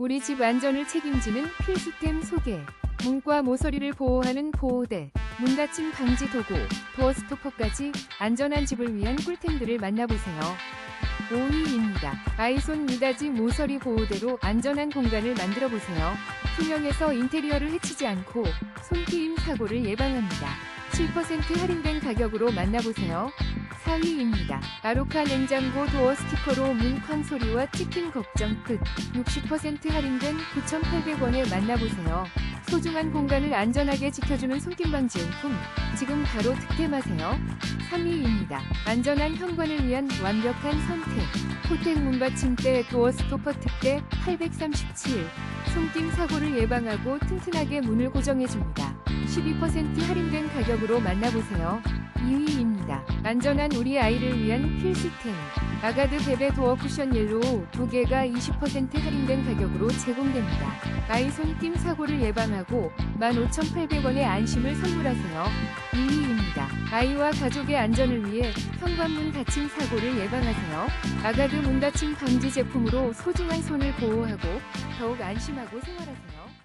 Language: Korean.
우리 집 안전을 책임지는 필수템 소개. 문과 모서리를 보호하는 보호대, 문 닫힘 방지 도구, 도어 스토퍼까지 안전한 집을 위한 꿀템들을 만나보세요. 5위입니다. 아이손 미닫이 모서리 보호대로 안전한 공간을 만들어 보세요. 투명해서 인테리어를 해치지 않고 손트임 사고를 예방합니다. 7% 할인된 가격으로 만나보세요. 4위입니다. 아로카 냉장고 도어 스티커로 문쾅 소리와 찍힘 걱정 끝. 60% 할인된 9,800원에 만나보세요. 소중한 공간을 안전하게 지켜주는 손김 방지 용품. 지금 바로 득템하세요. 3위입니다. 안전한 현관을 위한 완벽한 선택. 호텔 문받침대 도어 스토퍼 특대 837. 손김 사고를 예방하고 튼튼하게 문을 고정해줍니다. 12% 할인된 가격으로 만나보세요. 2위입니다. 안전한 우리 아이를 위한 필수템. 아가드 베베 도어 쿠션 옐로우 2개가 20% 할인된 가격으로 제공됩니다. 아이 손김 사고를 예방하고 15,800원의 안심을 선물하세요. 2위입니다. 아이와 가족의 안전을 위해 현관문 닫힘 사고를 예방하세요. 아가드 문 닫힘 방지 제품으로 소중한 손을 보호하고 더욱 안심하고 생활하세요.